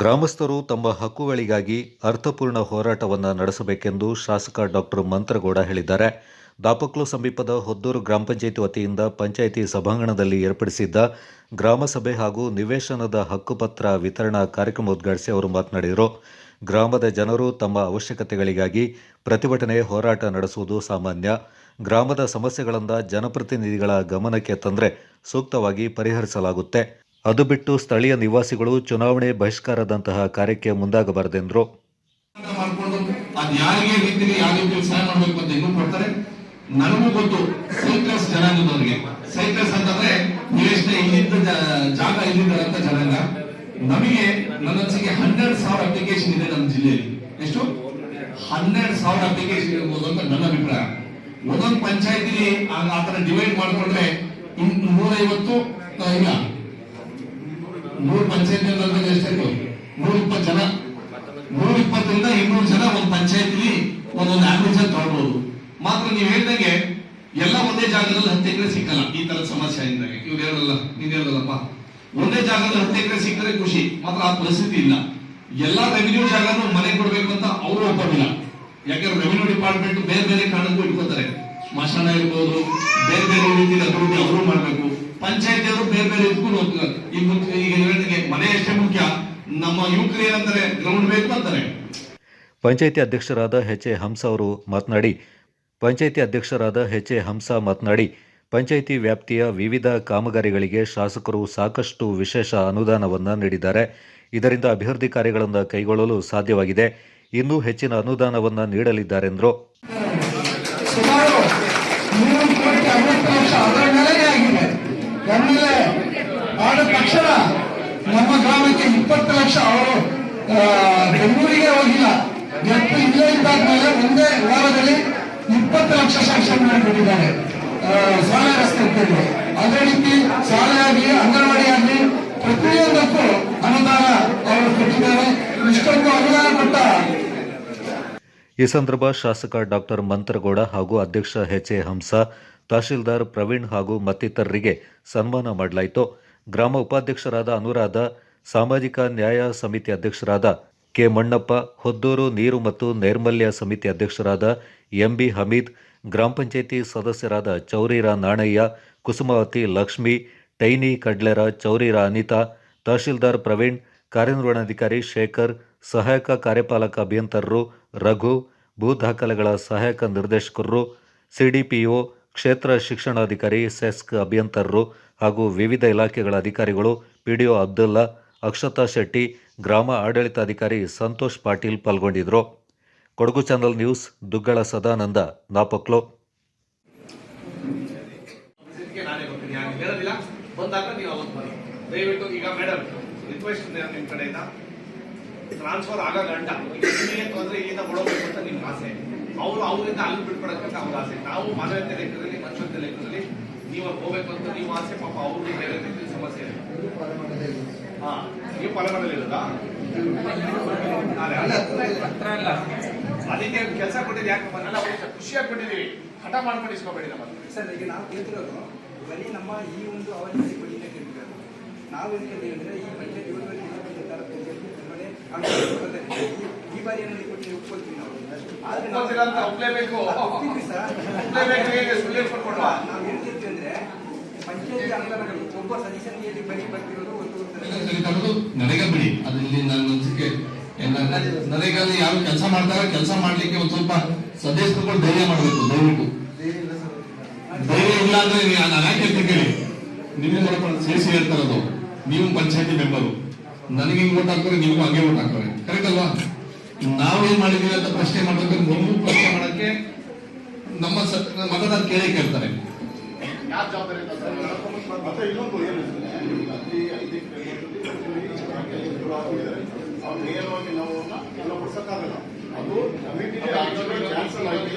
ಗ್ರಾಮಸ್ಥರು ತಮ್ಮ ಹಕ್ಕುಗಳಿಗಾಗಿ ಅರ್ಥಪೂರ್ಣ ಹೋರಾಟವನ್ನು ನಡೆಸಬೇಕೆಂದು ಶಾಸಕ ಡಾಕ್ಟರ್ ಮಂತ್ರಗೌಡ ಹೇಳಿದ್ದಾರೆ. ದಾಪಕ್ಲು ಸಮೀಪದ ಹೊದ್ದೂರು ಗ್ರಾಮ ಪಂಚಾಯಿತಿ ವತಿಯಿಂದ ಪಂಚಾಯಿತಿ ಸಭಾಂಗಣದಲ್ಲಿ ಏರ್ಪಡಿಸಿದ್ದ ಗ್ರಾಮ ಸಭೆ ಹಾಗೂ ನಿವೇಶನದ ಹಕ್ಕುಪತ್ರ ವಿತರಣಾ ಕಾರ್ಯಕ್ರಮ ಉದ್ಘಾಟಿಸಿ ಅವರು ಮಾತನಾಡಿದರು. ಗ್ರಾಮದ ಜನರು ತಮ್ಮ ಅವಶ್ಯಕತೆಗಳಿಗಾಗಿ ಪ್ರತಿಭಟನೆ ಹೋರಾಟ ನಡೆಸುವುದು ಸಾಮಾನ್ಯ. ಗ್ರಾಮದ ಸಮಸ್ಯೆಗಳಿಂದ ಜನಪ್ರತಿನಿಧಿಗಳ ಗಮನಕ್ಕೆ ತಂದರೆ ಸೂಕ್ತವಾಗಿ ಪರಿಹರಿಸಲಾಗುತ್ತೆ. ಅದು ಬಿಟ್ಟು ಸ್ಥಳೀಯ ನಿವಾಸಿಗಳು ಚುನಾವಣೆ ಬಹಿಷ್ಕಾರದಂತಹ ಕಾರ್ಯಕ್ಕೆ ಮುಂದಾಗಬಾರದೆಂದರು. ನನಗೂ ಗೊತ್ತು ಸೈಕ್ಲಸ್ ಜನಾಂಗದವರಿಗೆ. ಸೈಕ್ಲಸ್ ಅಂತಂದ್ರೆ ನೀವೆಷ್ಟೇ ಇಲ್ಲಿದ್ದ ಜಾಗ ಇಲ್ಲಿದ್ದಾರಂತ ಜನಾಂಗ. ನಮಗೆ ನನ್ನ ಅನ್ಸಿಕೆ ಹನ್ನೆರಡು ಸಾವಿರ ಅಪ್ಲಿಕೇಶನ್ ಇದೆ ನಮ್ಮ ಜಿಲ್ಲೆಯಲ್ಲಿ. ಎಷ್ಟು? ಹನ್ನೆರಡು ಸಾವಿರ ಅಪ್ಲಿಕೇಶನ್ ಇರ್ಬೋದು ಅಂತ ನನ್ನ ಅಭಿಪ್ರಾಯ. ಒಂದೊಂದು ಪಂಚಾಯತಿಲಿ ಆತರ ತರ ಡಿವೈಡ್ ಮಾಡಿಕೊಂಡ್ರೆ ನೂರೈವತ್ತು ಇಲ್ಲ. ನೂರು ಪಂಚಾಯತಿ ಅಂದ್ರೆ ಎಷ್ಟಾಯ್ತು ನೂರ ಇಪ್ಪತ್ತು ಜನ. ನೂರ ಇಪ್ಪತ್ತರಿಂದ ಇನ್ನೂರು ಜನ ಒಂದು ಪಂಚಾಯತಿಲಿ ಒಂದೊಂದು ಆಂಬ್ಯುಲೆನ್ಸ್ ಅಲ್ಲಿ ತಗೊಳ್ಬಹುದು ಮಾತ್ರ ನೀವು ಹೇಳ್ದಂಗೆ ಎಲ್ಲ ಒಂದೇ ಜಾಗದಲ್ಲಿ ಹತ್ತು ಎಕರೆ ಸಿಕ್ಕಲ್ಲ. ಈ ತರದ ಸಮಸ್ಯೆ ಆಗಿದ್ದಾಗ ಇವ್ರು ಹೇಳಲ್ಲ ನೀನ್ ಹೇಳಲ್ಲಪ್ಪ ಒಂದೇ ಜಾಗದಲ್ಲಿ ಹತ್ತು ಎಕರೆ ಸಿಕ್ಕರೆ ಖುಷಿ. ಮಾತ್ರ ಆ ಪರಿಸ್ಥಿತಿ ಇಲ್ಲ. ಎಲ್ಲಾ ರೆವಿನ್ಯೂ ಜಾಗನು ಮನೆ ಕೊಡ್ಬೇಕು ಅಂತ ಅವರು ಒಪ್ಪೋದಿಲ್ಲ ಯಾಕಂದ್ರೆ ರೆವಿನ್ಯೂ ಡಿಪಾರ್ಟ್ಮೆಂಟ್ ಬೇರೆ ಬೇರೆ ಕಾರಣಕ್ಕೂ ಇಟ್ಕೋತಾರೆ. ಸ್ಮಶಾನ ಇರ್ಬೋದು, ಬೇರೆ ಬೇರೆ ರೀತಿಯಲ್ಲಿ ಅಭಿವೃದ್ಧಿ ಅವರು ಮಾಡ್ಬೇಕು. ಪಂಚಾಯತಿ ಅವರು ಬೇರೆ ಬೇರೆ ಇದಕ್ಕೂ ಈ ಈಗ ಮನೆ ಎಷ್ಟೇ ಮುಖ್ಯ ನಮ್ಮ ಯುವಕರು ಏನಂತಾರೆ ಗ್ರೌಂಡ್ ಬೇಕು ಅಂತಾರೆ ಪಂಚಾಯತಿ ಅಧ್ಯಕ್ಷರಾದ ಎಚ್ ಎ ಹಂಸ ಅವರು ಮಾತನಾಡಿ ಪಂಚಾಯತಿ ಅಧ್ಯಕ್ಷರಾದ ಎಚ್ ಎ ಹಂಸ ಮಾತನಾಡಿ ಪಂಚಾಯಿತಿ ವ್ಯಾಪ್ತಿಯ ವಿವಿಧ ಕಾಮಗಾರಿಗಳಿಗೆ ಶಾಸಕರು ಸಾಕಷ್ಟು ವಿಶೇಷ ಅನುದಾನವನ್ನು ನೀಡಿದ್ದಾರೆ. ಇದರಿಂದ ಅಭಿವೃದ್ಧಿ ಕಾರ್ಯಗಳನ್ನು ಕೈಗೊಳ್ಳಲು ಸಾಧ್ಯವಾಗಿದೆ. ಇನ್ನೂ ಹೆಚ್ಚಿನ ಅನುದಾನವನ್ನು ನೀಡಲಿದ್ದಾರೆಂದರು. ಇಪ್ಪತ್ತು ಲಕ್ಷ ಅವರು ಬೆಂಗಳೂರಿಗೆ ಹೋಗಿಲ್ಲ. ಎತ್ತು ಇಲ್ಲೇ ಇದ್ದಾದ್ಮೇಲೆ ಒಂದೇ ವಾರದಲ್ಲಿ ಇಪ್ಪತ್ತು ಲಕ್ಷ ಶಾಂಕ್ಷನ್ ಮಾಡಿಕೊಟ್ಟಿದ್ದಾರೆ ಆ, ಶಾಲೆ ರಸ್ತೆ ಅದೇ ರೀತಿ ಶಾಲೆ ಆಗಲಿ ಅಂಗನವಾಡಿ ಆಗಲಿ ಪ್ರತಿಯೊಂದಕ್ಕೂ ಅನುದಾನ ಅವರು ಕೊಟ್ಟಿದ್ದಾರೆ. ಇಷ್ಟೊಂದು ಅನುದಾನ ಕೊಟ್ಟ ಈ ಸಂದರ್ಭ ಶಾಸಕ ಡಾಕ್ಟರ್ ಮಂತ್ರಗೌಡ ಹಾಗೂ ಅಧ್ಯಕ್ಷ ಎಚ್ ಎ ಹಂಸ ತಹಶೀಲ್ದಾರ್ ಪ್ರವೀಣ್ ಹಾಗೂ ಮತ್ತಿತರರಿಗೆ ಸನ್ಮಾನ ಮಾಡಲಾಯಿತು. ಗ್ರಾಮ ಉಪಾಧ್ಯಕ್ಷರಾದ ಅನುರಾಧ ಸಾಮಾಜಿಕ ನ್ಯಾಯ ಸಮಿತಿ ಅಧ್ಯಕ್ಷರಾದ ಕೆ ಮಣ್ಣಪ್ಪ, ಹೊದ್ದೂರು ನೀರು ಮತ್ತು ನೈರ್ಮಲ್ಯ ಸಮಿತಿ ಅಧ್ಯಕ್ಷರಾದ ಎಂಬಿ ಹಮೀದ್, ಗ್ರಾಮ ಪಂಚಾಯಿತಿ ಸದಸ್ಯರಾದ ಚೌರಿರ ನಾಣಯ್ಯ, ಕುಸುಮಾವತಿ ಲಕ್ಷ್ಮಿ, ಟೈನಿ ಕಡ್ಲೆರ, ಚೌರಿರ ಅನಿತಾ, ತಹಶೀಲ್ದಾರ್ ಪ್ರವೀಣ್, ಕಾರ್ಯನಿರ್ವಹಣಾಧಿಕಾರಿ ಶೇಖರ್, ಸಹಾಯಕ ಕಾರ್ಯಪಾಲಕ ಅಭಿಯಂತರರು ರಘು ಭೂ ದಾಖಲೆಗಳ ಸಹಾಯಕ ನಿರ್ದೇಶಕರು ಸಿಡಿಪಿಒ, ಕ್ಷೇತ್ರ ಶಿಕ್ಷಣಾಧಿಕಾರಿ ಸೆಸ್ಕ್ ಅಭಿಯಂತರರು ಹಾಗೂ ವಿವಿಧ ಇಲಾಖೆಗಳ ಅಧಿಕಾರಿಗಳು ಪಿಡಿಒ ಅಬ್ದುಲ್ಲಾ ಅಕ್ಷತಾ ಶೆಟ್ಟಿ, ಗ್ರಾಮ ಆಡಳಿತಾಧಿಕಾರಿ Santosh Patil ಪಾಲ್ಗೊಂಡಿದ್ರು. Kodagu channel news, Duggala Sadananda, Napoklu. ಅವರು ಅವರಿಂದ ಅಲ್ಲಿ ಬಿಟ್ಕೊಡಕ್ಕಂತ ಅವ್ರ ಆಸೆ. ನಾವು ಮಾನವೀಯತೆ ಲೆಕ್ಕದಲ್ಲಿ ಮನುಷ್ಯತೆ ಲೆಕ್ಕದಲ್ಲಿ ನೀವು ಹೋಗ್ಬೇಕು ಅಂತ ನೀವು ಆಸೆ. ಪಾಪ ಅವ್ರಿಗೆ ಬೇರೆ ಸಮಸ್ಯೆ ಇದೆ. ಹಾ. ನೀವು ಫಲಗಳಲ್ಲಿ ಇರೋದಾ ಅದಕ್ಕೆ ಕೆಲಸ ಕೊಟ್ಟಿದ್ದು ಯಾಕೆ ಬಂದಲ್ಲ ಅವ್ರಿಗೆ ಖುಷಿಯಾಗಿ ಕೊಟ್ಟಿದ್ದೀವಿ ಹಠ ಮಾಡ್ಕೊಂಡು ಇಸ್ಕೊಬೇಡಿ ನಮ್ಮ ಸರ್ ಈಗ ನಾವು ಕೇಳ್ತಿರೋದು ಬರೀ ನಮ್ಮ ಈ ಒಂದು ಅವಧಿಯಲ್ಲಿ ಬಡ್ಡಿನೇ ಕೇಳ್ತಿರೋದು ನಾವು ಏನು ಕೇಳ್ತೀವಿ ಅಂದರೆ ಈ ನಮ್ಮನೆ ಆಮೇಲೆ ಈ- ಬಾರಿ ಏನಾದ್ರು ಕೊಟ್ಟು ಒಪ್ಕೊಳ್ತೀವಿ ನಾವು. ಆದ್ರೆ ನಾವು ಸರ್? ನಾವು ಏನು ನನಗೆ ಬಿಡಿ. ಅದು ಇಲ್ಲಿ ನನ್ನ ಅನ್ಸಿಕೆ ನರೇಗಾಲಿ ಯಾರು ಕೆಲಸ ಮಾಡ್ತಾರೆ ಕೆಲಸ ಮಾಡ್ಲಿಕ್ಕೆ ಒಂದ್ ಸ್ವಲ್ಪ ಸದಸ್ಯರುಗಳು ಧೈರ್ಯ ಮಾಡಬೇಕು, ದಯವಿಟ್ಟು. ಧೈರ್ಯ ಇಲ್ಲ ಅಂದ್ರೆ ನಾನು ಯಾಕೆ ಕೇಳಿ. ನಿಮಗೆ ನೋಡ್ಕೊಂಡು ಸೇರಿಸಿ ಹೇಳ್ತಾರದು ನೀವು ಪಂಚಾಯತಿ ಮೆಂಬರು. ನನಗೆ ಹಿಂಗ್ ಓಟ್ ಹಾಕ್ತಾರೆ, ನಿಮಗೂ ಹಂಗೆ ಓಟ್ ಹಾಕ್ತಾರೆ. ಕರೆಕ್ಟ್ ಅಲ್ವಾ? ನಾವೇನ್ ಮಾಡಿದೀವಿ ಅಂತ ಪ್ರಶ್ನೆ ಮಾಡ್ಬೇಕಾದ್ರೆ ನೀವು ಪ್ರಶ್ನೆ ಮಾಡಕ್ಕೆ ನಮ್ಮ ಮತದಾರ ಕೇಳಿ ಕೇಳ್ತಾರೆ. ಯಾರು ಜವಾಬ್ದಾರಿ ಮತ್ತೆ ಇನ್ನೊಂದು ಏನು ಅತಿ ನೇರವಾಗಿ ನಾವು ಕೆಲವೊಡ್ಸೋಕ್ಕಾಗಲ್ಲ ಅದು ಕಮಿಟಿಗೆ ಕ್ಯಾನ್ಸಲ್ ಆಗಿದೆ